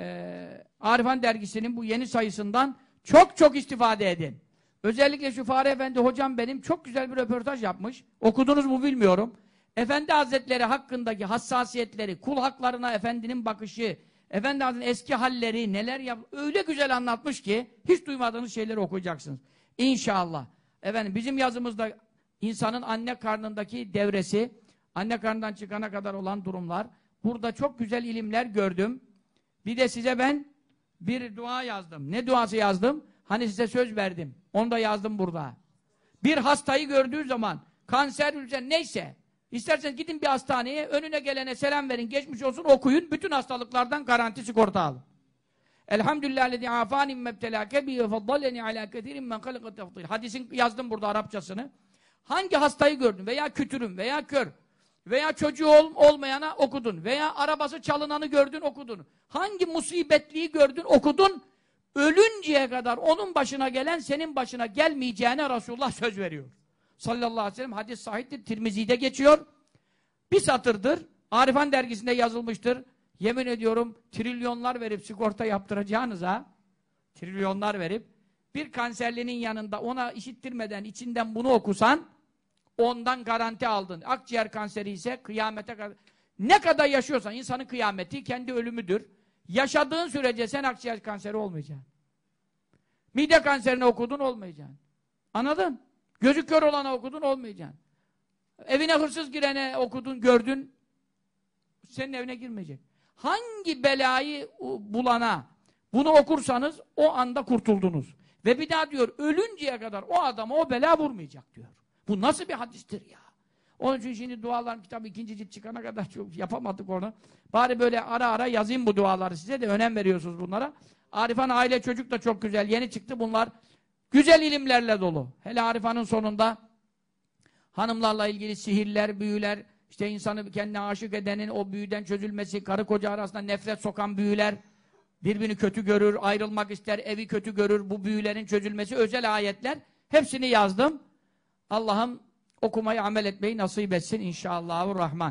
e, Arifan dergisinin bu yeni sayısından çok çok istifade edin. Özellikle şu Fahri Efendi hocam benim çok güzel bir röportaj yapmış. Okudunuz mu bilmiyorum. Efendi Hazretleri hakkındaki hassasiyetleri, kul haklarına efendinin bakışı, Efendi Hazretleri'nin eski halleri, neler yap öyle güzel anlatmış ki hiç duymadığınız şeyleri okuyacaksınız. İnşallah. Efendim bizim yazımızda insanın anne karnındaki devresi, anne karnından çıkana kadar olan durumlar. Burada çok güzel ilimler gördüm. Bir de size ben bir dua yazdım. Ne duası yazdım? Hani size söz verdim. Onu da yazdım burada. Bir hastayı gördüğü zaman kanser, ülser neyse isterseniz gidin bir hastaneye önüne gelene selam verin, geçmiş olsun okuyun. Bütün hastalıklardan garanti sigorta alın. Elhamdülillahillezî afânim mebtelâke bihi ve faddaleni alâ kethirin men halika. Hadisin yazdım burada Arapçasını. Hangi hastayı gördün veya kütürüm veya kör veya çocuğu ol, olmayana okudun veya arabası çalınanı gördün okudun. Hangi musibetliği gördün okudun. Ölünceye kadar onun başına gelen senin başına gelmeyeceğine Resulullah söz veriyor. Sallallahu aleyhi ve sellem hadis sahiptir. Tirmizi'de geçiyor. Bir satırdır. Arifan dergisinde yazılmıştır. Yemin ediyorum trilyonlar verip sigorta yaptıracağınıza trilyonlar verip bir kanserlinin yanında ona işittirmeden içinden bunu okusan ondan garanti aldın. Akciğer kanseri ise kıyamete kadar ne kadar yaşıyorsan insanın kıyameti kendi ölümüdür. Yaşadığın sürece sen akciğer kanseri olmayacaksın. Mide kanserini okudun olmayacaksın. Anladın? Gözü kör olana okudun olmayacaksın. Evine hırsız girene okudun, gördün senin evine girmeyecek. Hangi belayı bulana bunu okursanız o anda kurtuldunuz. Ve bir daha diyor ölünceye kadar o adama o bela vurmayacak diyor. Bu nasıl bir hadistir ya? Onun için şimdi dualarım kitabı ikinci cilt çıkana kadar çok yapamadık onu. Bari böyle ara ara yazayım bu duaları size de önem veriyorsunuz bunlara. Arifan aile çocuk da çok güzel. Yeni çıktı bunlar. Güzel ilimlerle dolu. Hele Arifan'ın sonunda hanımlarla ilgili sihirler, büyüler, işte insanı kendine aşık edenin o büyüden çözülmesi, karı koca arasında nefret sokan büyüler, birbirini kötü görür, ayrılmak ister, evi kötü görür, bu büyülerin çözülmesi, özel ayetler. Hepsini yazdım. Allah'ım okumayı, amel etmeyi nasip etsin inşallahurrahman.